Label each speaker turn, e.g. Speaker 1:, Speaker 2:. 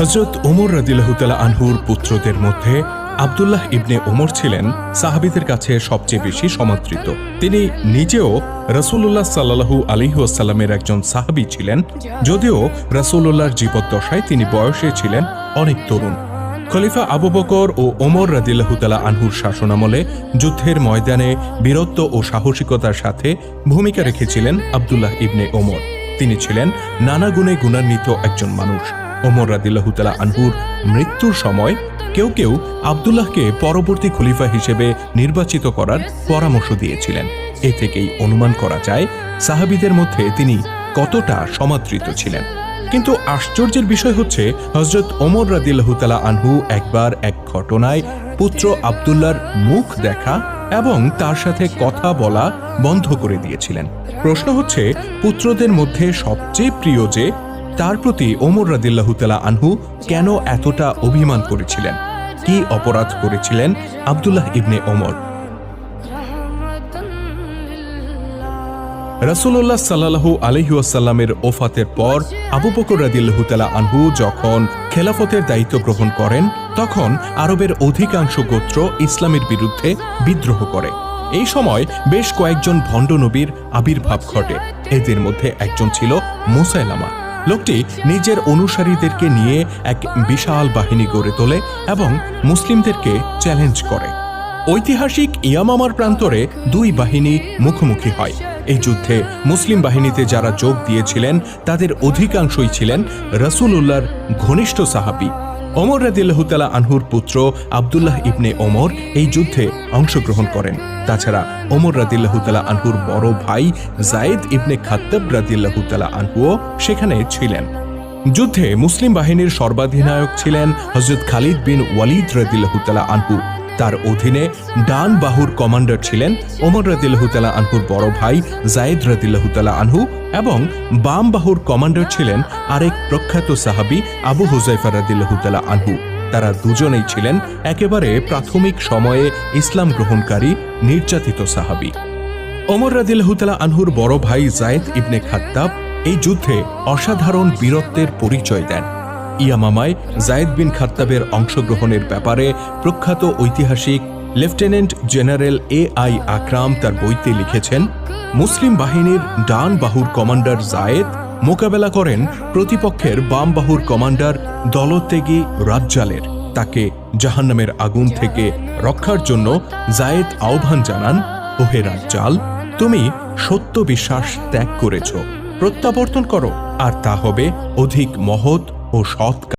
Speaker 1: হজরত ওমর রাদিল্লাহতালা আনহুর পুত্রদের মধ্যে আবদুল্লাহ ইবনে ওমর ছিলেন সাহাবিদের কাছে সবচেয়ে বেশি সমাদৃত। তিনি নিজেও রসুল্লাহ সাল্লাহু আলিহাসাল্লামের একজন সাহাবি ছিলেন, যদিও রসুল্লাহর জীবদ্দশায় তিনি বয়সে ছিলেন অনেক তরুণ। খলিফা আবু বকর ও ওমর রাদিল্লাহতালা আনহুর শাসনামলে যুদ্ধের ময়দানে বীরত্ব ও সাহসিকতার সাথে ভূমিকা রেখেছিলেন আবদুল্লাহ ইবনে ওমর। তিনি ছিলেন নানা গুণে গুণান্বিত একজন মানুষ। ওমর রাদিল্লাহতালা আনহুর মৃত্যুর সময় কেউ কেউ আবদুল্লাহকে পরবর্তী খলিফা হিসেবে নির্বাচিত করার পরামর্শ দিয়েছিলেন। এ থেকেই অনুমান করা যায়, সাহাবিদের মধ্যে তিনি কতটা সমাদৃত ছিলেন। কিন্তু আশ্চর্যের বিষয় হচ্ছে হজরত ওমর রাদিল্লাহতালা আনহু একবার এক ঘটনায় পুত্র আবদুল্লার মুখ দেখা এবং তার সাথে কথা বলা বন্ধ করে দিয়েছিলেন। প্রশ্ন হচ্ছে, পুত্রদের মধ্যে সবচেয়ে প্রিয় যে তার প্রতি ওমর রাদিল্লাহতালা আনহু কেন এতটা অভিমান করেছিলেন? কি অপরাধ করেছিলেন আবদুল্লাহ ইবনে ওমর? রাসূলুল্লাহ সাল্লাল্লাহু আলহিউসাল্লামের ওফাতের পর আবু বকর রাদিল্লাহুতালা আনহু যখন খেলাফতের দায়িত্ব গ্রহণ করেন, তখন আরবের অধিকাংশ গোত্র ইসলামের বিরুদ্ধে বিদ্রোহ করে। এই সময় বেশ কয়েকজন ভণ্ড নবীর আবির্ভাব ঘটে। এদের মধ্যে একজন ছিল মুসাইলামা। লোকটি নিজের অনুসারীদেরকে নিয়ে এক বিশাল বাহিনী গড়ে তোলে এবং মুসলিমদেরকে চ্যালেঞ্জ করে। ঐতিহাসিক ইয়ামামার প্রান্তরে দুই বাহিনী মুখোমুখি হয়। এই যুদ্ধে মুসলিম বাহিনীতে যারা যোগ দিয়েছিলেন, তাদের অধিকাংশই ছিলেন রসুল উল্লাহর ঘনিষ্ঠ সাহাবি। ওমর রাদিল্লাহতালা আনহুর পুত্র আবদুল্লাহ ইবনে ওমর এই যুদ্ধে অংশগ্রহণ করেন। তাছাড়া ওমর রাদিল্লাহতালা আনহুর বড় ভাই জায়েদ ইবনে খাত্তাব রাদিল্লাহতালা আনহুও সেখানে ছিলেন। যুদ্ধে মুসলিম বাহিনীর সর্বাধিনায়ক ছিলেন হজরত খালিদ বিন ওয়ালিদ রদিল্লাহতালা আনহু। তার অধীনে ডান বাহুর কমান্ডার ছিলেন ওমর রাদিল্লাহতালা আনহুর বড় ভাই জায়েদ রাদিল্লাহতালা আনহু এবং বাম বাহুর কমান্ডার ছিলেন আরেক প্রখ্যাত সাহাবি আবু হুজাইফা রাদিল্লাহতালা আনহু। তারা দুজনেই ছিলেন একেবারে প্রাথমিক সময়ে ইসলাম গ্রহণকারী নির্যাতিত সাহাবি। ওমর রাদিল্লাহতালা আনহুর বড় ভাই জায়েদ ইবনে খাত্তাব এই যুদ্ধে অসাধারণ বীরত্বের পরিচয় দেন। ইয়ামামায় জায়েদ বিন খাত্তাবের অংশগ্রহণের ব্যাপারে প্রখ্যাত ঐতিহাসিক lieutenant general A I Akram তার বইতে লিখেছেন, মুসলিম বাহিনীর ডান বাহুর কমান্ডার জায়েদ মোকাবেলা করেন প্রতিপক্ষের বাম বাহুর কমান্ডার দলতেগি রাজ্জালের। তাকে জাহান্নামের আগুন থেকে রক্ষার জন্য জায়েদ আহ্বান জানান, ওহে রাজ্জাল, তুমি সত্য বিশ্বাস ত্যাগ করেছ। প্রত্যাবর্তন করো, আর তা হবে অধিক মহৎ ও সৎ